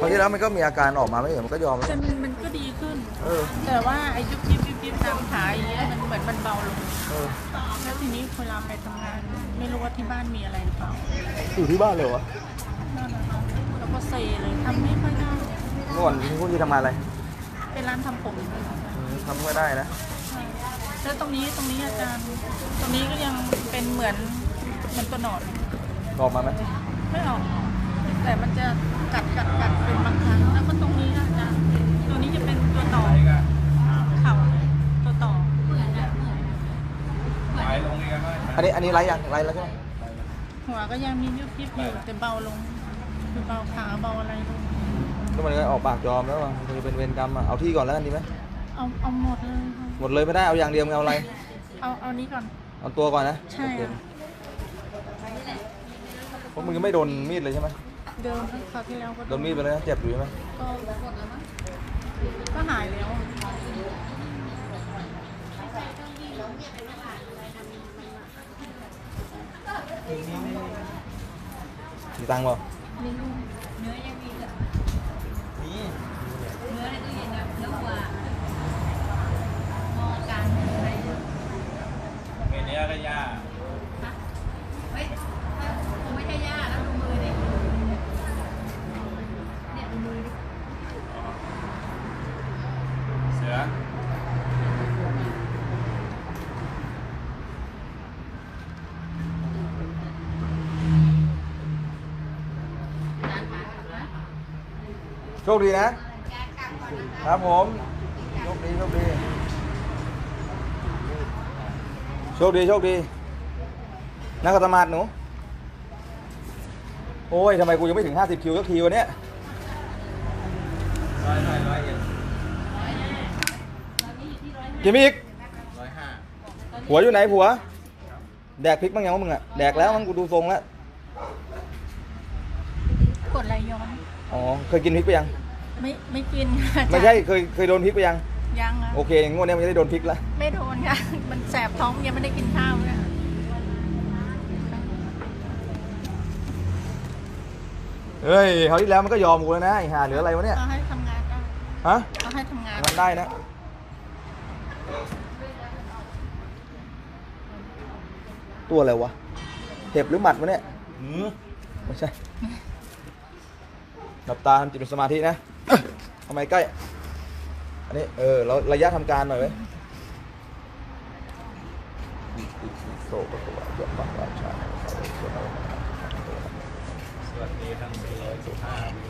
ตอนนี้ราที่แล้วมันก็มีอาการออกมาไม่เห็นมันก็ยอมแล้วนมันก็ดีขึ้นแต่ว่าไอ้ยุบยิบยิบยิบตามขาอย่างเงี้ยมันเหมือนมันเบาลงแล้วทีนี้เวลาไปทำงาน ไม่รู้ว่าที่บ้านมีอะไรหรือเปล่าอยู่ที่บ้านเลยวะนั่นแล้วก็เซเลยทำไม่ค่อยได้ เมื่อก่อนคุณที่ทำงาอะไรเป็นร้านทำผมอืมทำก็ได้นะแล้วตรงนี้ตรงนี้อาจารย์ ตรงนี้ก็ยังเป็นเหมือนเหมืนตัวหนอนออกมาไหม ไม่ออก แต่มันจะกัดกัดกัดเป็นบางครั้งแล้วก็ตรงนี้นะจ๊ะตัวนี้จะเป็นตัวต่อข่าตัวต่อเหมือนอะเหมือนอันนี้อันนี้ไล่ยังไลแล้วใช่ไหมหัวก็ยังมียุบยิบอยู่แต่เบาลงคือเบาขาเบาอะไรลงก็มันก็ออกปากยอมแล้วมันจะเป็นเวรกรรมอะเอาที่ก่อนแล้วกันดีไหมเอาเอาหมดเลยหมดเลยไม่ได้เอาอย่างเดียวเอาอะไร เอาเอานี้ก่อน เอาตัวก่อนนะใช่ พราะมึงไม่โดนมีดเลยใช่ไหมเดิมคราวที่แล้วโดนมีดไปเลยนะเจ็บอยู่ใช่ไหมก็หมดแล้วมีตังบ่าเนื้อเนื้อในตู้เย็นเยอะกว่ามองกันเมเนื้อระยะ ชคดีนะ ครับผมโชคดีโชคดีโชคดีโชคดีนักธรรมาหนูโอ้ยทำไมกูยังไม่ถึง 50 คิวสักทีวันเนี้ยกี่มิอีกหัวอยู่ไหนผัว แดกพริกบ้างยังวะมึงอะแดกแล้วมันกูดูทรงแล้ว กดอะไรย้อน อ๋อเคยกินพริกไปยัง ไม่ไม่กินค่ะไม่ใช่เคยเคยโดนพริกไปยังยังอะโอเคงวดนี้มันจะได้โดนพริกละไม่โดนค่ะ มันแสบท้องยังไม่ได้กินข้าวเนี่ยเฮ้ยเขาวที่แล้วมันก็ยอมกูแล้วนะไอ้ห่าเหลืออะไรวะเนี่ยเอาให้ทำงานได้ฮะาให้ทำงาน มันได้นะตัวอะไรวะเห็บหรือหมัดวะเนี่ยไม่ใช่ หลับตาทำจิตเป็นสมาธินะทำไมใกล้ อันนี้เออเราระยะทำการหน่อยไหมโสกสวัสดีบังราชาสวัสดีทั้งร้อยสุภาพ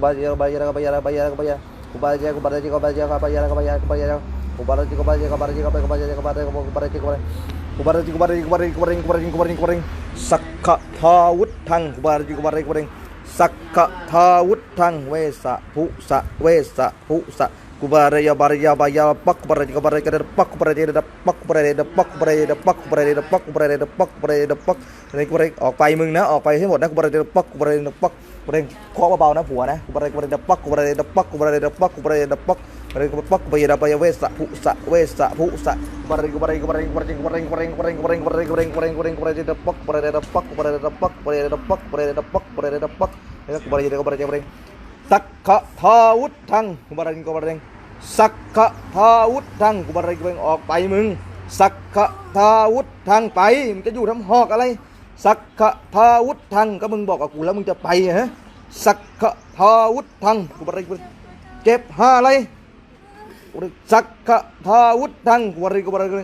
bayar bayar bayar bayar kubaraj kubaraj kubaraj bayar bayar bayar kubaraj kubaraj kubaraj kubaraj kubaraj kubaraj kubaraj kubaraj kubaraj kubaraj kubaraj kubaraj kubaraj kubaraj sakka thawut thang kubaraj kubaraj kubaraj sakka thawut thang vesa phu sa vesa phu sa kubaraya baraya baya pak kubaraya kubaraya kada pak kubaraya kada pak kubaraya kada pak kubaraya kada pak kubaraya kada pak kubaraya kada pak kubaraya kada pak อะไรกูอะไรออกไปมึงนะออกไปให้หมดนะกูอะไรเดปักกูอะไรเดปัก กูอะไรเคาะเบาๆนะผัวนะกูอะไรกูอะไรเดปักกูอะไรเดปักกูอะไรเดปักกูอะไรเดปักอะไรกูปักไปยาไปยาเวสะผุสะเวสะผุสะกูอะไรกูอะไรกูอะไรกูอะไรกูอะไรกูอะไรกูอะไรกูอะไรกูอะไรกูอะไรกูอะไรกูอะไรกูอะไรเดปักกูอะไรเดปักกูอะไรเดปักกูอะไรเดปักกูอะไรเดปักกูอะไรเดปักแล้วกูอะไรกูอะไรกูอะไรสักขะทาวุธังกูอะไรกูอะไรสักขะทาวุธังกูอะไรกูออกไปมึงสักขะทาวุธังไปมึงจะอยู่ทำหอกอะไร สักขะทาวุฒทังก็มึงบอกกับกูแล้วมึงจะไปฮะสักขะทาวุฒทังกูบริกเก็บห้าอะไรสักขะทาวุฒทังกูบริกูบริก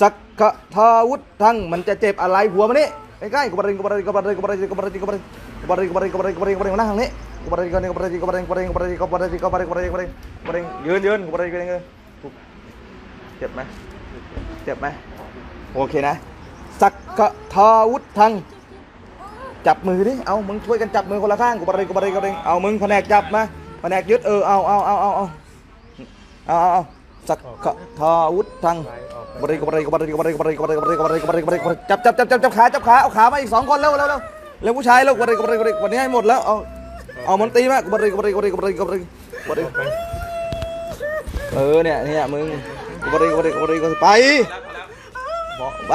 สักขะทาวุฒทังมันจะเจ็บอะไรหัวมันนี่ใกล้ๆกูบริกูบริกูบริกูบริกูบริกูบริกูบริกูบริกูบริกูบริกูบริกูบรีทางนี้กูบริกกูบริกกูบริกกูบริกกูบริกกูบริกกูบริกกูบริกกูบริกกูบริกยืนยืนกูบริกกูบริกเจ็บไหมเจ็บไหมโอเคนะ สักกะทาวุธทัง จับมือดิ เอา มึงช่วยกันจับมือคนละข้างกูบริกูบริกูบริเอา มึงแผนกจับมาแผนกยึดเออเอาเอาเอาเอาเอาเอาสักกะทาวุธทังบริกูบริกูบริกูบริกูบริกูบริกูบริกูบริกูบริกูบริกูจับจับจับจับจับขาจับขา เอาขามาอีกสองคนเร็วเร็วเร็วเร็วผู้ชายเร็วบริกูบริกูบริวันนี้ให้หมดแล้ว เอาเอามันตีมากบริกูบริกูบริกูบริกูบริกูบริเออเนี่ยเนี่ยมึงบริกูบริกูบริกูไปไป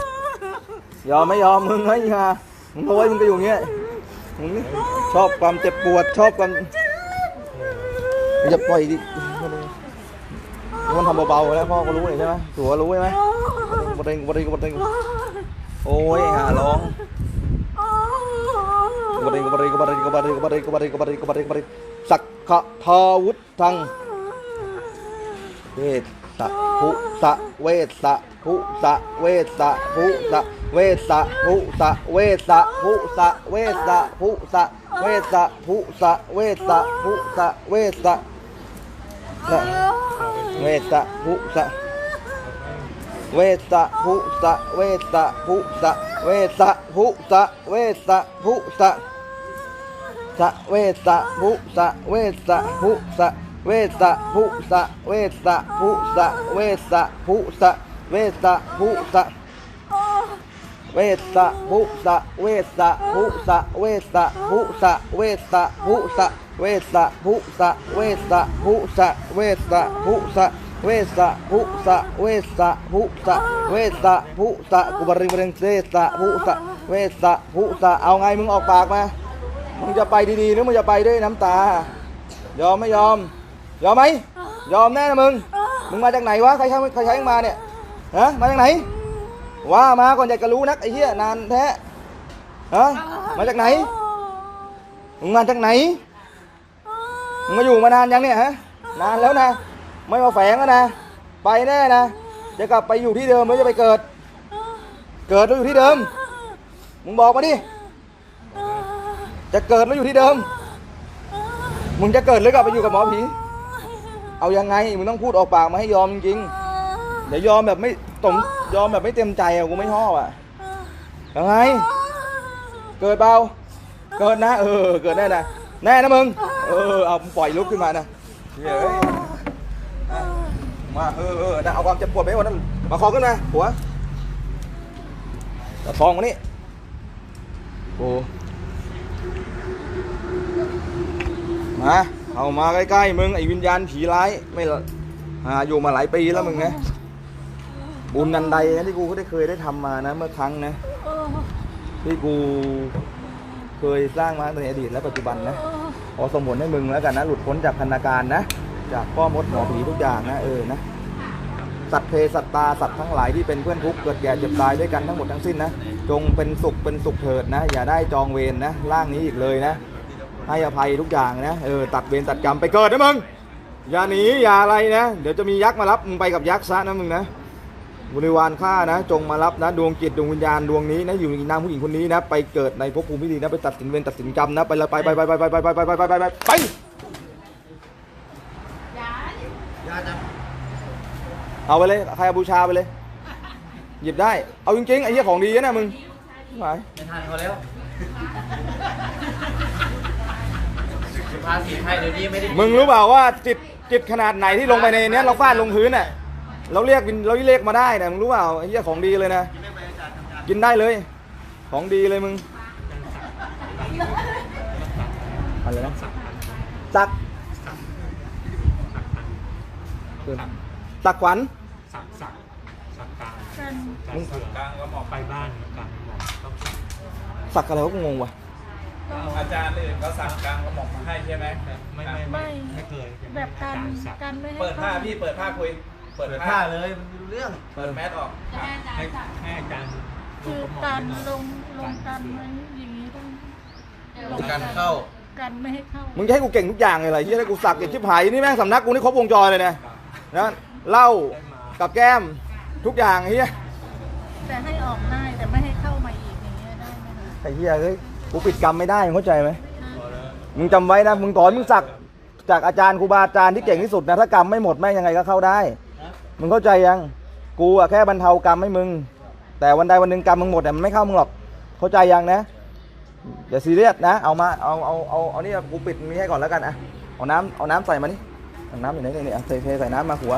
ยอมไม่ยอมมึงไอ้ห่ามึงเอาไว้มึงก็อยู่เงี้ยมึงนี่ชอบความเจ็บปวดชอบความอย่าปล่อยดิมันทำเบาๆแล้วพ่อก็รู้เลยใช่ไหมตัวรู้ใช่ไหมกระเด้งกระเด้งกระเด้งโอ้ยหาร้องกบริกบริกบริกบริกบริกบริกบริกบริกบริสักขะทาวุธังเวสสะภุสะเวสสะภุสะเวสสะภุสะเวสสะภุสะเวสสะภุสะเวสสะ 菩萨，为萨菩萨，为萨菩萨，为萨菩萨，为萨菩萨，为萨菩萨，为萨菩萨，为萨萨，为萨菩萨，为萨菩萨，为萨菩萨，为萨菩萨，为萨菩萨，萨为萨菩萨，为萨菩萨，为萨菩萨，为萨菩萨，为萨菩萨。为 เวสะภุสะเวสะภุสะเวสะภุสะเวสะภุสะเวสะภุสะเวสะภุสะเวสะภุสะเวสะภุสะเวสะภุสะเวสะภุสะเวสะภุสะเวสะภุสะเวสะภุสะเวสะภุสะเวสะภุสะกุบริบริเซสะภุสะเวสะภุสะเอาไงมึงออกปากมามึงจะไปดีๆหรือมึงจะไปด้วยน้ำตายอมไม่ยอม ยอมไหมยอมแน่นะมึง มึงมาจากไหนวะใครใช้ใครใช้มาเนี่ย ฮะมาจากไหน ว่ามาก่อนอยากจะรู้นักไอ้เหี้ยนานแท้ฮะมาจากไหนมึงมาจากไหนมึงมาอยู่มานานยังเนี่ยฮะนานแล้วนะ ไม่มาแฝงแล้วนะ ไปแน่นะจะกลับไปอยู่ที่เดิมหรือจะไปเกิด เกิดแล้วอยู่ที่เดิมมึงบอกมาดิจะเกิดแล้วอยู่ที่เดิมมึงจะเกิดหรือกลับไปอยู่กับหมอผี เอายังไงมึงต้องพูดออกปากมาให้ยอมจริงๆ เดี๋ยวยอมแบบไม่ตมยอมแบบไม่เต็มใจอะกูไม่ชอบอะยังไง เกิดเปล่าเกิดนะเออเกิดแน่นะแน่นะมึงเออเอาปล่อยลุกขึ้นมานะเฮ้ยมาเออเออนะเอาความเจ็บปวดไปให้วันนั้นมาคอขึ้นมาหัวตะทองมานี่โอ้มาเอามาใกล้ๆมึงไอ้วิญญาณผีร้ายไม่ละหาอยู่มาหลายปีแล้วมึงนะ บุญนันใดนะที่กูก็ได้เคยได้ทำมานะเมื่อครั้งนะที่กูเคยสร้างมาในอดีตและปัจจุบันนะขอสมผลให้มึงแล้วกันนะหลุดพ้นจากพันธการนะ จากพ่อมดหมอผีทุกอย่างนะเออนะสัตว์เพศสัตว์ตาสัตว์ทั้งหลายที่เป็นเพื่อนทุกข์เกิดแก่เจ็บตายด้วยกันทั้งหมดทั้งสิ้นนะจงเป็นสุขเป็นสุขเถิดนะ อย่าได้จองเวรนะร่างนี้อีกเลยนะให้อภัยทุกอย่างนะเออตัดเวรตัดกรรมไปเกิดนะมึงอย่าหนีอย่าอะไรนะ เดี๋ยวจะมียักษ์มารับมึงไปกับยักษ์ซะนะมึงนะ บริวารข้านะ จงมารับนะ ดวงจิตดวงวิญญาณดวงนี้นะอยู่ในนามผู้หญิงคนนี้นะ ไปเกิดในภพภูมิที่ดีนะ ไปตัดสินเวรตัดสินกรรมนะไปเลยไปไปไปไปไปไปไปไปไปไปไปไปไปเอาไปเลยใครเอาบูชาไปเลย หยิบได้ เอาจริงๆไอ้เหี้ยของดีนะมึงไหวไม่ทันเขาแล้วภาษีไทยเดี๋ยวนี้ไม่ได้มึงรู้เปล่าว่าจิตจิตขนาดไหนที่ลงไปในเนี้ยเราฟาดลงพื้นน่ะ เราเรียกวินเราเรียกมาได้นะมึงรู้เปล่าไอ้เหี้ยของดีเลยนะ กินได้เลย ของดีเลยมึงอะไรนะสักสักขวัญสักสักสักกลางกันสักเสือกลางก็หมอกไปบ้านกลางหมอกต้องสักสักอะไรวะกูงงว่ะอาจารย์อื่นเขาสั่งกลางก็หมอกมาให้ใช่ไหมไม่ไม่ไม่ไม่เคยแบบกันอาจารย์สักกันไม่ให้เปิดผ้าเข้าพี่เปิดผ้าคุย เปิดเปิดผ้าผ้าเลยมันไม่รู้เรื่อง เปิดแมสออกให้ให้อาจารย์คือการลงลงกันไว้อย่างนี้ต้องลงกันเข้า กันไม่ให้เข้า มึงจะให้กูเก่งทุกอย่างเลยเหรอเฮียถ้ากูสักเก่งชิบหายนี่แม่งสำนักกูนี่ครบวงจรเลยนะนะเหล้ากับแก้มทุกอย่างเฮียแต่ให้ออกได้แต่ไม่ให้เข้ามาอีกอย่างเงี้ยได้ไหมคะไอ้เฮียเฮ้ยกูปิดกรรมไม่ได้มึงเข้าใจไหมมึงจำไว้นะมึงตอนมึงสักจากอาจารย์ครูบาอาจารย์ที่เก่งที่สุดนะถ้ากรรมไม่หมดแม่งยังไงก็เข้าได้ มึงเข้าใจยัง กูอะแค่บรรเทากรรมให้มึง แต่วันใดวันหนึ่งกรรมมึงหมดแต่มันไม่เข้ามึงหรอก เข้าใจยังนะอย่าซีเรียสนะ เอามา เอา เอา เอา เอานี่กูปิดนี้ให้ก่อนแล้วกันอะเอาน้ำเอาน้ำใส่มานี่เอาน้ำอยู่ไหนเนี่ยเนี่ยเทเทใส่น้ำมาหัว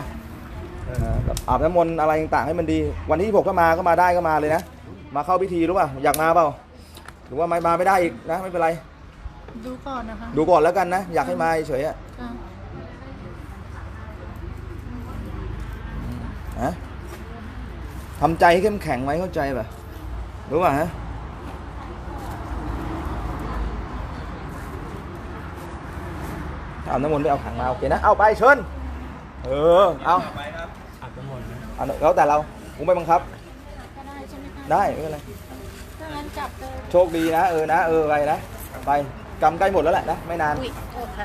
เออแบบอาบน้ำมนต์อะไรต่างๆให้มันดี วันที่6ก็มา ก็มาได้ก็มาเลยนะ มาเข้าพิธีรู้ป่ะ อยากมาเปล่า หรือว่าไม่มาไม่ได้อีกนะ ไม่เป็นไร ดูก่อนนะคะ ดูก่อนแล้วกันนะ อยากให้มาเฉยๆอะค่ะฮะ ทำใจให้เข้มแข็งไว้เข้าใจป่ะรู้ป่ะฮะเอาน้ำมนต์ไปเอาถังมาโอเคนะ เอาไปเชิญ เออ เอาไปครับอาบน้ำมนต์นะเอาแล้วแต่เรากูไม่บังคับก็ได้ใช่ไหมคะได้ไม่เป็นไรถ้างั้นจับเลยโชคดีนะ เออนะ เออไปนะ ไปกรรมใกล้หมดแล้วแหละนะ ไม่นาน อุ้ยโทษค่ะ